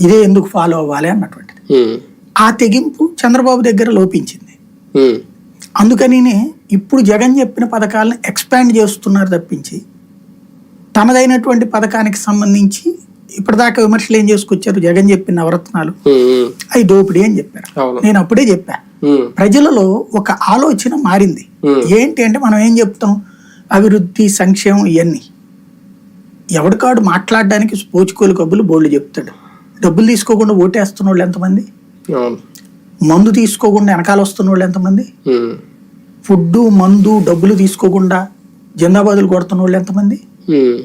ఇదే ఎందుకు ఫాలో అవ్వాలి అన్నటువంటిది. ఆ తెగింపు చంద్రబాబు దగ్గర లోపించింది. అందుకనినే ఇప్పుడు జగన్ చెప్పిన పథకాలను ఎక్స్పాండ్ చేస్తున్నారు తప్పించి తనదైనటువంటి పథకానికి సంబంధించి ఇప్పటిదాకా విమర్శలు ఏం చేసుకొచ్చారు? జగన్ చెప్పిన నవరత్నాలు. అవి దోపిడీ అని చెప్పారు. నేను అప్పుడే చెప్పా. ప్రజలలో ఒక ఆలోచన మారింది. ఏంటి అంటే మనం ఏం చెప్తాం? అభివృద్ధి సంక్షేమం ఇవన్నీ ఎవడికాడు మాట్లాడడానికి స్పోచుకోలు కబ్బులు బోల్డ్ చెప్తాడు. డబ్బులు తీసుకోకుండా ఓటేస్తున్న వాళ్ళు ఎంతమంది మందు తీసుకోకుండా వెనకాల వస్తున్న వాళ్ళు ఎంతమంది ఫుడ్ మందు డబ్బులు తీసుకోకుండా జిందాబాదులు కొడుతున్న వాళ్ళు ఎంతమంది? ఉమ్,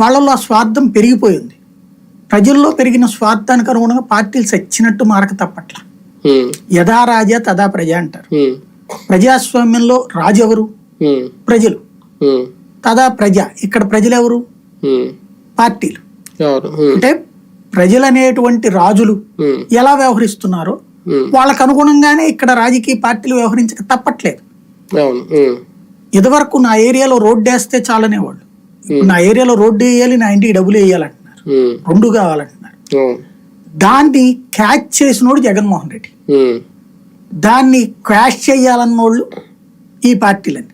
వాళ్ళలో ఆ స్వార్థం పెరిగిపోయింది. ప్రజల్లో పెరిగిన స్వార్థానికి అనుగుణంగా పార్టీలు సచ్చినట్టు మారక తప్పట్ల. యథా రాజా తదా ప్రజ అంటారు. ప్రజాస్వామ్యంలో రాజు ఎవరు? ప్రజలు. తదా ప్రజ. ఇక్కడ ప్రజలు ఎవరు? పార్టీలు. అంటే ప్రజలు అనేటువంటి రాజులు ఎలా వ్యవహరిస్తున్నారో వాళ్ళకు అనుగుణంగానే ఇక్కడ రాజకీయ పార్టీలు వ్యవహరించక తప్పట్లేదు. ఇదివరకు నా ఏరియాలో రోడ్డు వేస్తే చాలనేవాళ్ళు ఇప్పుడు నా ఏరియాలో రోడ్డు వేయాలి నా ఇంటికి డబ్బులు వేయాలంటున్నారు. రెండు కావాలంటున్నారు. దాన్ని క్యాచ్ చేసినోడు జగన్మోహన్ రెడ్డి. దాన్ని క్రాష్ చేయాలన్నోళ్ళు ఈ పార్టీలని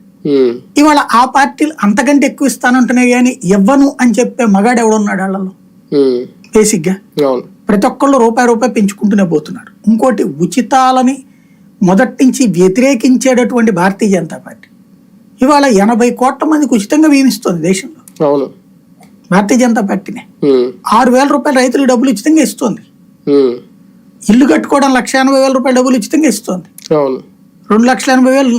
ఇవాళ ఆ పార్టీలు అంతకంటే ఎక్కువ ఇస్తానంటున్నాయి కానీ ఇవ్వను అని చెప్పే మగాడు ఎవడున్నాడు వాళ్ళలో? బేసిక్గా. అవును. ప్రతి ఒక్కళ్ళు రూపాయి రూపాయి పెంచుకుంటూనే పోతున్నారు. ఇంకోటి ఉచితాలని మొదటి నుంచి వ్యతిరేకించేటటువంటి భారతీయ జనతా పార్టీ. ఇవాళ ఎనభై కోట్ల మందికి ఉచితంగా నియమిస్తుంది దేశంలో. అవును. భారతీయ జనతా పార్టీనే. ఆరు వేల రూపాయలు రైతులకు డబ్బులు ఉచితంగా ఇస్తుంది. ఇల్లు కట్టుకోవడం లక్ష ఎనభై వేల రూపాయల డబ్బులు ఉచితంగా ఇస్తుంది. రెండు లక్షల ఎనభై వేలు